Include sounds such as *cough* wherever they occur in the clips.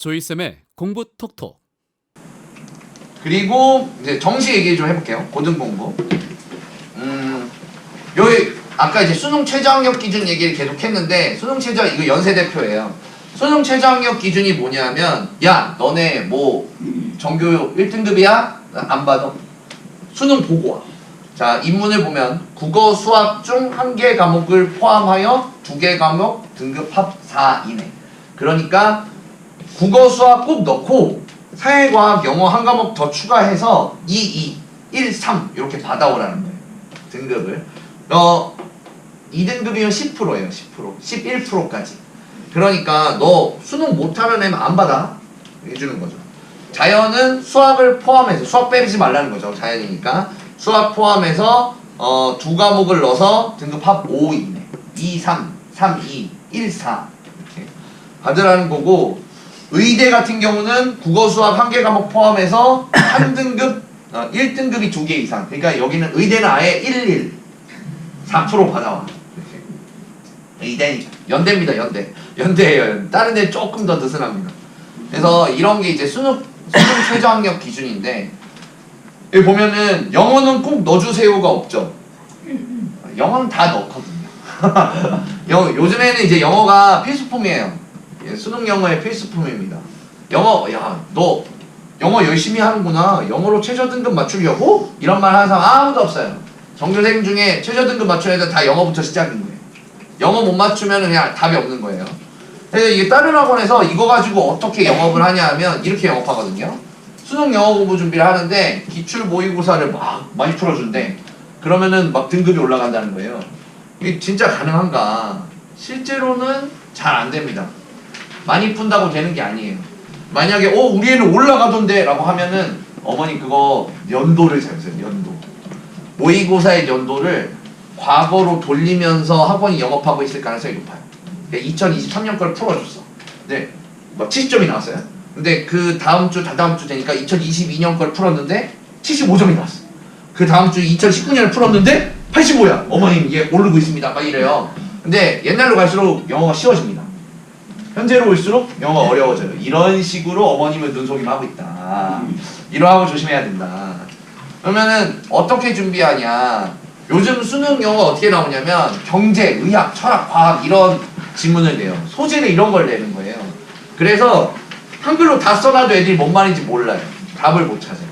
조이쌤의 공부 톡톡. 그리고 이제 정시 얘기 좀 해볼게요. 고등 공부. 음, 여기 아까 이제 수능 최저학력 기준 얘기를 계속 했는데 수능 최저 이거 연세 대표예요. 수능 최저학력 기준이 뭐냐면 야 너네 뭐 전교 1등급이야? 안 받아. 수능 보고 와. 자 인문을 보면 국어 수학 중 한 개 과목을 포함하여 두 개 과목 등급 합 4 이내. 그러니까 국어 수학 꼭 넣고 사회과학 영어 한 과목 더 추가해서 2, 2, 1, 3 이렇게 받아오라는 거예요. 등급을. 어 2등급이면 10%예요. 10%. 11%까지. 그러니까 너 수능 못하는 애면 안 받아. 해주는 거죠. 자연은 수학을 포함해서 수학 빼지 말라는 거죠. 자연이니까 수학 포함해서 어, 두 과목을 넣어서 등급 합 5 이내. 2, 3, 3, 2, 1, 4 이렇게 받으라는 거고 의대 같은 경우는 국어 수학 한 개 과목 포함해서 한 등급 어, 1등급이 두 개 이상. 그러니까 여기는 의대는 아예 1, 1 4% 받아와. 의대니까. 연대입니다 연대. 연대예요 다른 데 조금 더 느슨합니다. 그래서 이런 게 이제 수능 수능 최저학력 기준인데 여기 보면은 영어는 꼭 넣어주세요가 없죠. 영어는 다 넣거든요. *laughs* 영, 요즘에는 이제 영어가 필수품이에요. 예, 수능 영어의 필수품입니다 영어 야 너 영어 열심히 하는구나 영어로 최저 등급 맞추려고 이런 말 하는 사람 아무도 없어요 정규생 중에 최저 등급 맞춰야 돼 다 영어부터 시작인 거예요 영어 못 맞추면 그냥 답이 없는 거예요. 그래서 이게 다른 학원에서 이거 가지고 어떻게 영업을 하냐 하면 이렇게 영업하거든요. 수능 영어 공부 준비를 하는데 기출 모의고사를 막 많이 풀어준대. 그러면은 막 등급이 올라간다는 거예요. 이게 진짜 가능한가? 실제로는 잘 안 됩니다. 많이 푼다고 되는 게 아니에요. 만약에 어 우리 애는 올라가던데라고 하면은 어머니 그거 연도를 잘보세요 연도. 모의고사의 연도를 과거로 돌리면서 학원이 영업하고 있을 가능성이 높아요. 2023년 걸 풀어줬어. 네, 막 70점이 나왔어요. 근데 그 다음 주, 다다음 주 되니까 2022년 걸 풀었는데 75점이 나왔어. 그 다음 주 2019년을 풀었는데 85야. 어머님 얘 오르고 있습니다. 막 이래요. 근데 옛날로 갈수록 영어가 쉬워집니다. 현재로 올수록 영어 어려워져요. 이런 식으로 어머님을 눈속임 하고 있다. 이러하고 조심해야 된다. 그러면은 어떻게 준비하냐? 요즘 수능 영어 어떻게 나오냐면 경제, 의학, 철학, 과학 이런 지문을 내요. 소재는 이런 걸 내는 거예요. 그래서 한글로 다 써놔도 애들이 뭔 말인지 몰라요. 답을 못 찾아요.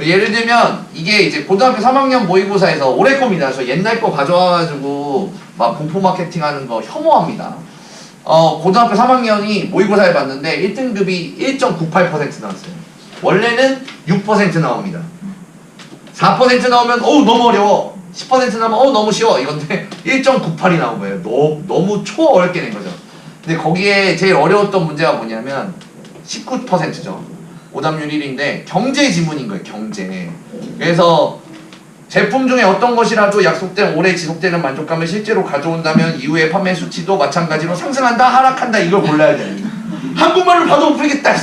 예를 들면 이게 이제 고등학교 3학년 모의고사에서 올해 겁니다. 저 옛날 거 가져와가지고 막 공포 마케팅 하는 거 혐오합니다. 어, 고등학교 3학년이 모의고사를 봤는데 1등급이 1.98% 나왔어요. 원래는 6% 나옵니다. 4% 나오면 어우 너무 어려워. 10% 나오면 어 너무 쉬워 이건데 1.98이 나온 거예요. 너무 너무 초어렵게 낸 거죠. 근데 거기에 제일 어려웠던 문제가 뭐냐면 19%죠. 오답률 1인데 경제 지문인 거예요. 경제. 그래서 제품 중에 어떤 것이라도 약속된 오래 지속되는 만족감을 실제로 가져온다면 이후의 판매 수치도 마찬가지로 상승한다 하락한다 이걸 골라야 돼요. 한국말을 봐도 못 풀겠다.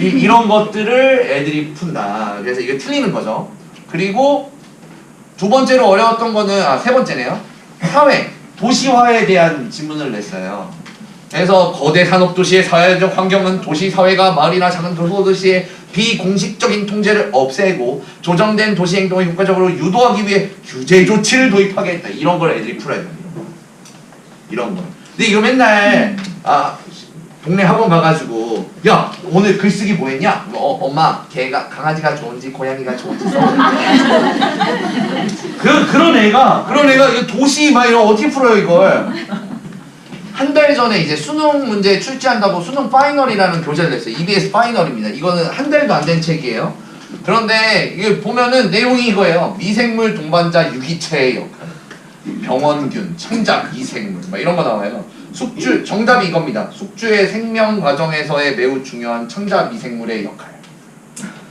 이, 이런 것들을 애들이 푼다. 그래서 이게 틀리는 거죠. 그리고 두 번째로 어려웠던 거는 아 세 번째네요. 사회 도시화에 대한 질문을 냈어요. 그래서 거대 산업 도시의 사회적 환경은 도시 사회가 마을이나 작은 도시의 비공식적인 통제를 없애고 조정된 도시 행동을 효과적으로 유도하기 위해 규제 조치를 도입하겠다. 이런 걸 애들이 풀어야 돼요. 이런 거. 근데 이거 맨날 아 동네 학원 가가지고 야 오늘 글쓰기 뭐 했냐? 어, 엄마 개가 강아지가 좋은지 고양이가 좋은지 써. 그 그런 애가 그런 애가 도시 막 이런 거 어떻게 풀어요 이걸? 한 달 전에 이제 수능 문제 출제한다고 수능 파이널이라는 교재를 냈어요. EBS 파이널입니다. 이거는 한 달도 안 된 책이에요. 그런데 이게 보면은 내용이 이거예요. 미생물 동반자 유기체의 역할. 병원균, 청작, 이생물 막 이런 거 나와요. 숙주 정답이 이겁니다. 숙주의 생명 과정에서의 매우 중요한 청자 미생물의 역할.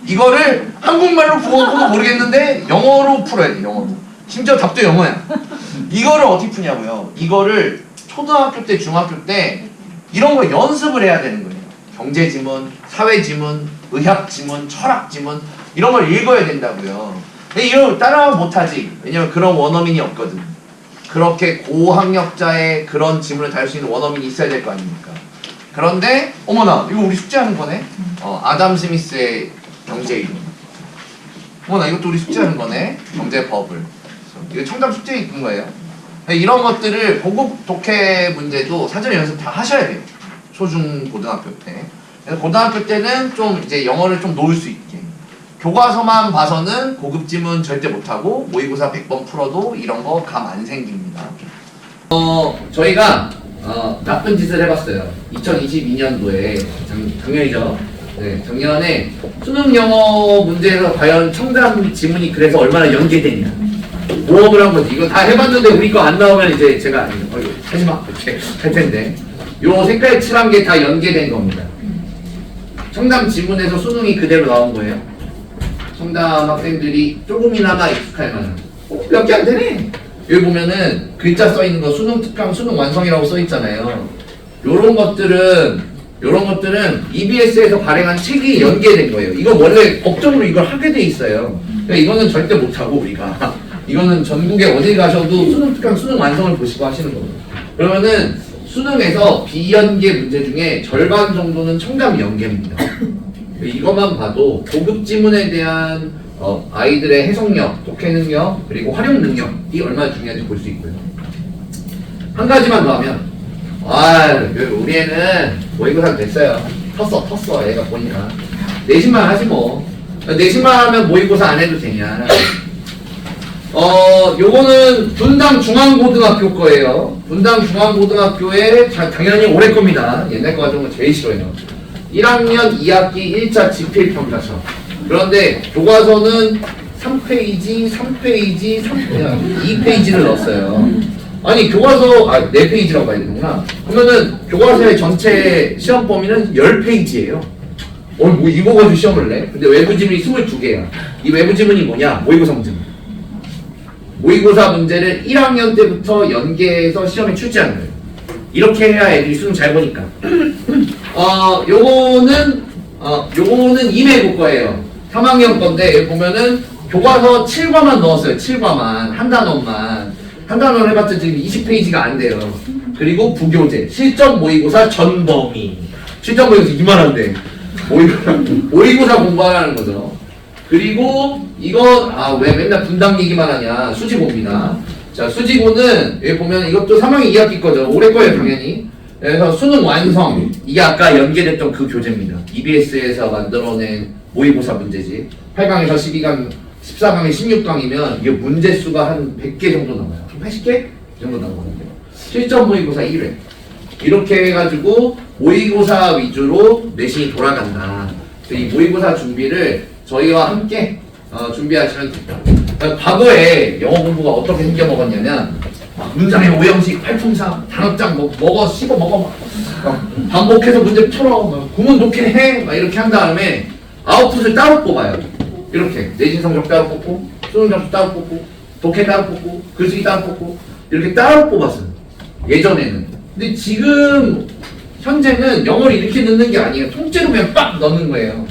이거를 한국말로 보고도 모르겠는데 영어로 풀어야 돼. 영어로. 심지어 답도 영어야. 이거를 어떻게 푸냐고요? 이거를 초등학교 때, 중학교 때 이런 거 연습을 해야 되는 거예요. 경제 지문, 사회 지문, 의학 지문, 철학 지문 이런 걸 읽어야 된다고요. 근데 이거 따라하면 못하지. 왜냐면 그런 원어민이 없거든. 그렇게 고학력자의 그런 지문을 다룰 수 있는 원어민이 있어야 될 거 아닙니까? 그런데 어머나 이거 우리 숙제하는 거네. 어, 아담 스미스의 경제 이론. 어머나 이것도 우리 숙제하는 거네. 경제 버블. 이거 청담 숙제에 있는 거예요. 네, 이런 것들을 고급 독해 문제도 사전 연습 다 하셔야 돼요. 초중 고등학교 때. 그래서 고등학교 때는 좀 이제 영어를 좀 놓을 수 있게. 교과서만 봐서는 고급 지문 절대 못하고 모의고사 100번 풀어도 이런 거 감 안 생깁니다. 어, 저희가 어, 나쁜 짓을 해봤어요. 2022년도에 작, 작년이죠. 네, 작년에 수능 영어 문제에서 과연 청담 지문이 그래서 얼마나 연계되냐 모험을 한 거지. 이거 다 해봤는데 우리 거 안 나오면 이제 제가 아니, 어, 이거 하지 마 이렇게 할 텐데 요 색깔 칠한 게 다 연계된 겁니다. 청담 지문에서 수능이 그대로 나온 거예요. 청담 학생들이 조금이나마 익숙할 만한 어, 몇개 안 되네. 여기 보면은 글자 써 있는 거 수능 특강 수능 완성이라고 써 있잖아요. 요런 것들은 요런 것들은 EBS에서 발행한 책이 연계된 거예요. 이거 원래 법적으로 이걸 하게 돼 있어요. 그러니까 이거는 절대 못 하고 우리가 이거는 전국에 어디 가셔도 수능 특강 수능 완성을 보시고 하시는 겁니다. 그러면은 수능에서 비연계 문제 중에 절반 정도는 청담 연계입니다. 이것만 봐도 고급 지문에 대한 어, 아이들의 해석력, 독해 능력, 그리고 활용 능력이 얼마나 중요한지 볼 수 있고요. 한 가지만 더 하면, 아, 우리 애는 모의고사 됐어요. 텄어, 텄어, 얘가 보니까. 내신만 하지 뭐. 내신만 하면 모의고사 안 해도 되냐. 어, 요거는 분당 중앙고등학교 거예요. 분당 중앙고등학교에 자- 당연히 올해 겁니다. 옛날 거 가지고 제일 싫어요. 1학년 2학기 1차 집필 평가서. 그런데 교과서는 3페이지, 3페이지, 3, 2페이지를 넣었어요. 아니 교과서 아 4페이지라고 봐야 되는구나. 그러면은 교과서의 전체 시험 범위는 10페이지예요. 어, 뭐 이거 가지고 시험을 내? 근데 외부 지문이 22개야. 이 외부 지문이 뭐냐? 모의고사 문제. 모의고사 문제를 1학년 때부터 연계해서 시험에 출제하는 거예요. 이렇게 해야 애들이 수능 잘 보니까. *clears throat* 어, 요거는, 어, 요거는 임해고 거예요. 3학년 건데, 여기 보면은 교과서 7과만 넣었어요. 7과만. 한 단원만. 한 단원 해봤자 지금 20페이지가 안 돼요. 그리고 부교재. 실전 모의고사 전 범위. 실전 모의고사 이만한데. 모의고사, 모의고사 공부하라는 거죠. 그리고 이거 아 왜 맨날 분당 얘기만 하냐 수지고입니다. 자 수지고는 여기 보면 이것도 3학년 2학기 거죠. 올해 거예요 당연히. 그래서 수능 완성 이게 아까 연계됐던 그 교재입니다. EBS에서 만들어낸 모의고사 문제지. 8강에서 12강, 14강에 16강이면 이게 문제 수가 한 100개 정도 나와요. 한 80개 이 정도 나오거든요. 실전 모의고사 1회. 이렇게 해가지고 모의고사 위주로 내신이 돌아간다. 이 모의고사 준비를 저희와 함께 어, 준비하시면 됩니다. 어, 과거에 영어 공부가 어떻게 생겨 먹었냐면 막 문장의 오형식, 활품상, 단어장 뭐, 먹어 씹어 먹어 막, 막 반복해서 문제 풀어, 막 구문 독해 해 막 이렇게 한 다음에 아웃풋을 따로 뽑아요. 이렇게 내신 성적 따로 뽑고 수능 점수 따로 뽑고 독해 따로 뽑고 글쓰기 따로 뽑고 이렇게 따로 뽑았어요. 예전에는. 근데 지금 현재는 영어를 이렇게 넣는 게 아니에요. 통째로 그냥 빡 넣는 거예요.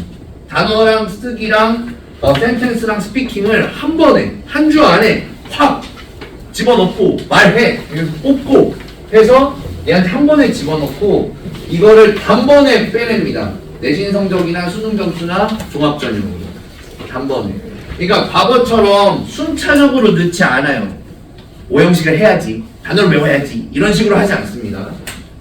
단어랑 쓰기랑 어, 센텐스랑 스피킹을 한 번에 한 주 안에 확 집어넣고 말해 그래서 뽑고 해서 얘한테 한 번에 집어넣고 이거를 단번에 빼냅니다. 내신 성적이나 수능 점수나 종합 전형으로 단번에. 그러니까 과거처럼 순차적으로 넣지 않아요. 오형식을 해야지 단어를 외워야지 이런 식으로 하지 않습니다.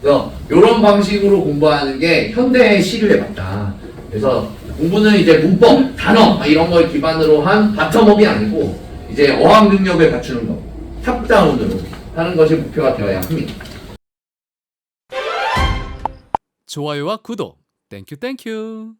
그래서 이런 방식으로 공부하는 게 현대의 시류에 맞다. 그래서 공부는 이제 문법, 단어 이런 걸 기반으로 한 바텀업이 아니고 이제 어학 능력을 갖추는 것, 탑다운으로 하는 것이 목표가 되어야 합니다. 좋아요와 구독 땡큐 땡큐